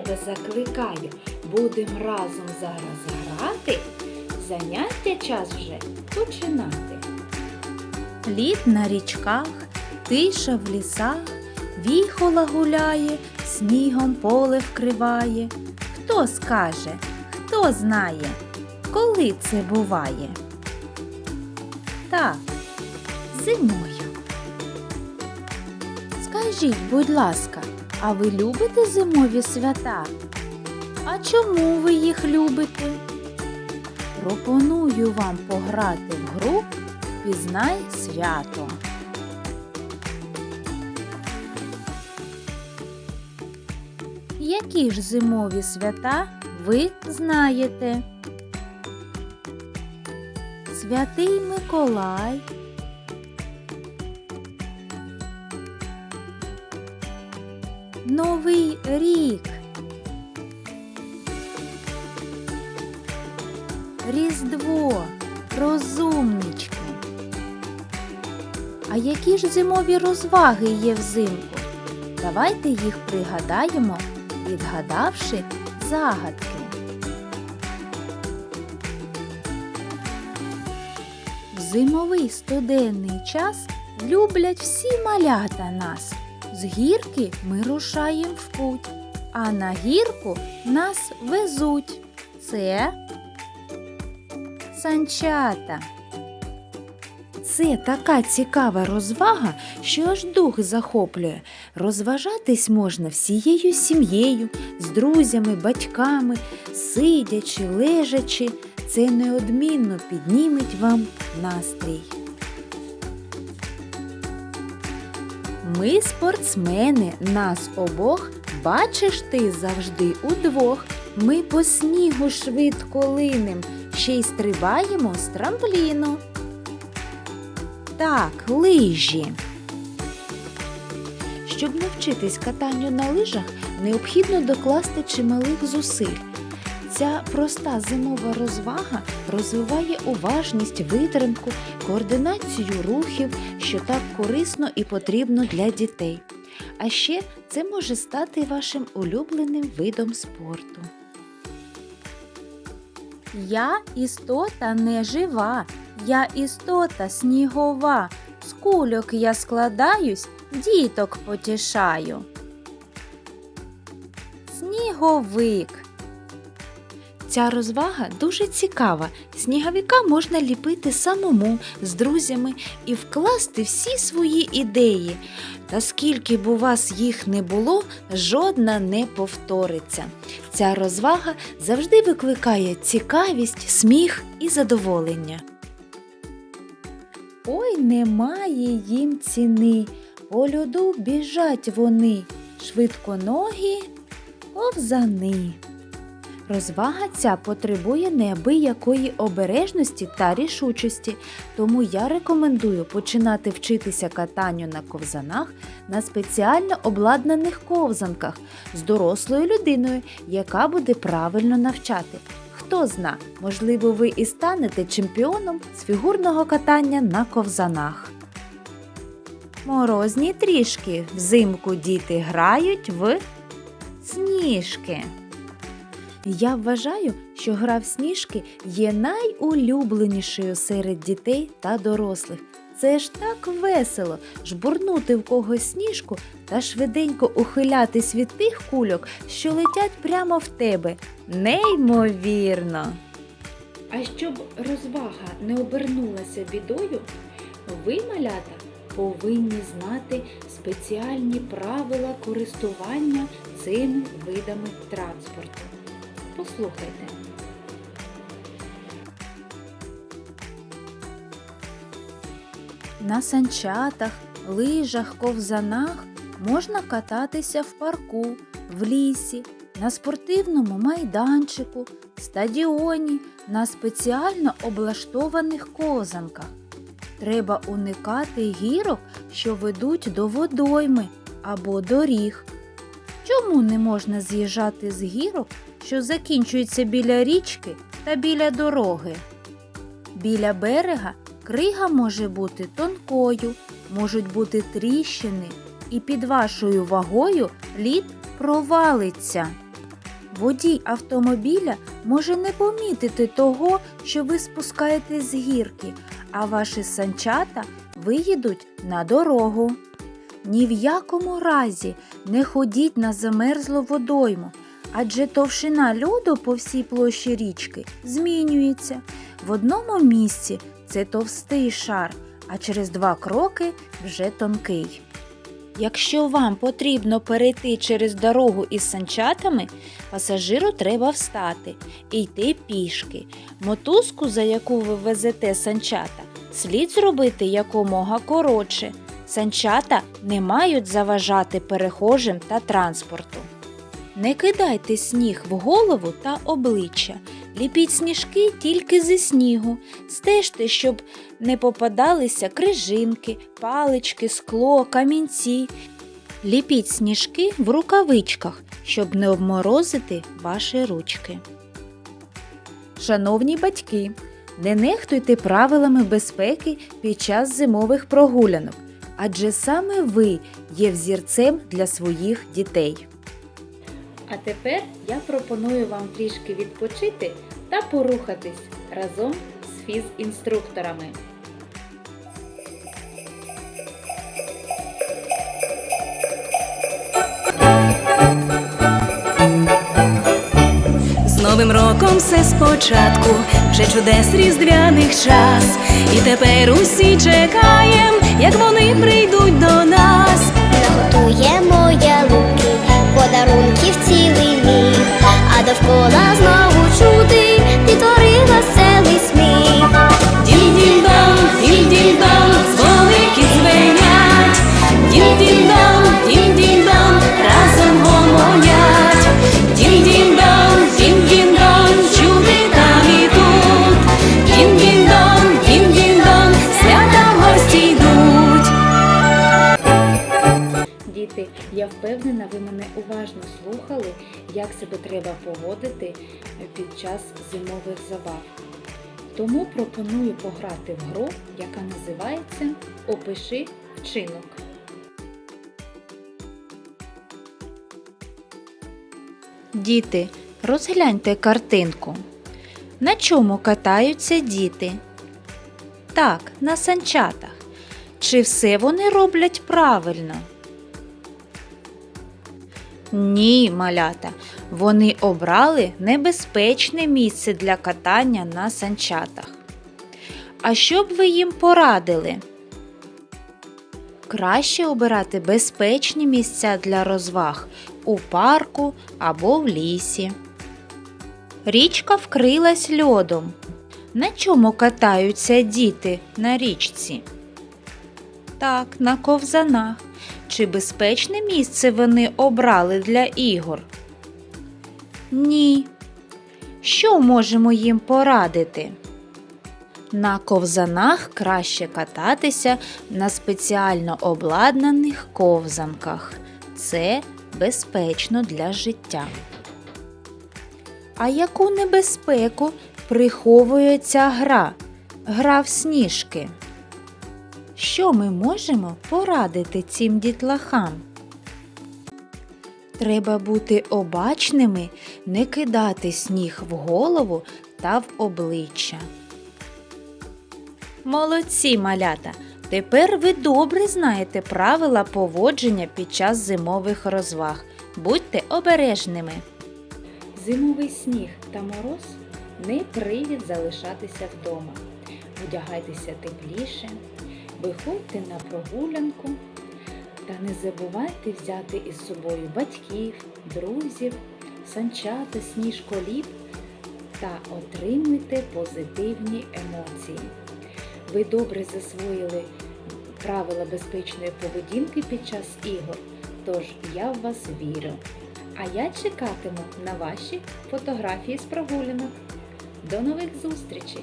до закликаю. Будем разом зараз грати, заняття час вже починати. Лід на річках, тиша в лісах, віхола гуляє, снігом поле вкриває. Хто скаже, хто знає, коли це буває? Так, зимою. Скажіть, будь ласка, а ви любите зимові свята? А чому ви їх любите? Пропоную вам пограти в гру Пізнай свято. Які ж зимові свята ви знаєте? Святий Миколай. Новий рік. Різдво. Розумнички. А які ж зимові розваги є взимку? Давайте їх пригадаємо, відгадавши загадки. В зимовий студенний час люблять всі малята нас. Гірки ми рушаємо в путь, а на гірку нас везуть. Це санчата. Це така цікава розвага, що аж дух захоплює. Розважатись можна всією сім'єю, з друзями, батьками, сидячи, лежачи. Це неодмінно підніметь вам настрій. Ми спортсмени, нас обох, бачиш ти завжди удвох. Ми по снігу швидко линем, ще й стрибаємо з трампліну. Так, лижі. Щоб навчитись катанню на лижах, необхідно докласти чималих зусиль. Ця проста зимова розвага розвиває уважність, витримку, координацію рухів, що так корисно і потрібно для дітей. А ще це може стати вашим улюбленим видом спорту. Я істота не жива, я істота снігова. З кульок я складаюсь, діток потішаю. Сніговик. Ця розвага дуже цікава. Сніговика можна ліпити самому з друзями і вкласти всі свої ідеї. Та скільки б у вас їх не було, жодна не повториться. Ця розвага завжди викликає цікавість, сміх і задоволення. Ой, немає їм ціни, по льоду біжать вони, швидконогі ковзани. Розвага ця потребує неабиякої обережності та рішучості, тому я рекомендую починати вчитися катанню на ковзанах на спеціально обладнаних ковзанках з дорослою людиною, яка буде правильно навчати. Хто зна, можливо, ви і станете чемпіоном з фігурного катання на ковзанах. Морозні трішки взимку діти грають в сніжки. Я вважаю, що гра в сніжки є найулюбленішою серед дітей та дорослих. Це ж так весело жбурнути в когось сніжку та швиденько ухилятись від тих кульок, що летять прямо в тебе. Неймовірно! А щоб розвага не обернулася бідою, ви, малята, повинні знати спеціальні правила користування цими видами транспорту. Послухайте. На санчатах, лижах, ковзанах можна кататися в парку, в лісі, на спортивному майданчику, стадіоні, на спеціально облаштованих ковзанках. Треба уникати гірок, що ведуть до водойми або доріг. Чому не можна з'їжджати з гірок, що закінчуються біля річки та біля дороги? Біля берега крига може бути тонкою, можуть бути тріщини і під вашою вагою лід провалиться. Водій автомобіля може не помітити того, що ви спускаєтесь з гірки, а ваші санчата виїдуть на дорогу. Ні в якому разі не ходіть на замерзлу водойму, адже товщина льоду по всій площі річки змінюється. В одному місці це товстий шар, а через два кроки вже тонкий. Якщо вам потрібно перейти через дорогу із санчатами, пасажиру треба встати і йти пішки. Мотузку, за яку ви везете санчата, слід зробити якомога коротше. Санчата не мають заважати перехожим та транспорту. Не кидайте сніг в голову та обличчя. Ліпіть сніжки тільки зі снігу. Стежте, щоб не попадалися крижинки, палички, скло, камінці. Ліпіть сніжки в рукавичках, щоб не обморозити ваші ручки. Шановні батьки, не нехтуйте правилами безпеки під час зимових прогулянок, адже саме ви є взірцем для своїх дітей. А тепер я пропоную вам трішки відпочити та порухатись разом з фізінструкторами. З Новим роком все спочатку, вже чудес різдвяних час. І тепер усі чекаєм, як вони прийдуть до нас. Наготуємо подарунків цілий міг, а довкола знову чути дітвори веселий сміх. Дім-дім-дам, дім-дім-дам, Діти, я впевнена, ви мене уважно слухали, як себе треба поводити під час зимових забав. Тому пропоную пограти в гру, яка називається Опиши вчинок. Діти, розгляньте картинку. На чому катаються діти? Так, на санчатах. Чи все вони роблять правильно? Ні, малята, вони обрали небезпечне місце для катання на санчатах. А що б ви їм порадили? Краще обирати безпечні місця для розваг у парку або в лісі. Річка вкрилась льодом. На чому катаються діти на річці? Так, на ковзанах. Чи безпечне місце вони обрали для ігор? Ні. Що можемо їм порадити? На ковзанах краще кататися на спеціально обладнаних ковзанках. Це безпечно для життя. А яку небезпеку приховує ця гра? Гра в сніжки. Що ми можемо порадити цим дітлахам? Треба бути обачними, не кидати сніг в голову та в обличчя. Молодці, малята! Тепер ви добре знаєте правила поводження під час зимових розваг. Будьте обережними. Зимовий сніг та мороз не привід залишатися вдома. Одягайтеся тепліше, виходьте на прогулянку та не забувайте взяти із собою батьків, друзів, санчата, сніжколіп та отримуйте позитивні емоції. Ви добре засвоїли правила безпечної поведінки під час ігор, тож я в вас вірю. А я чекатиму на ваші фотографії з прогулянок. До нових зустрічей!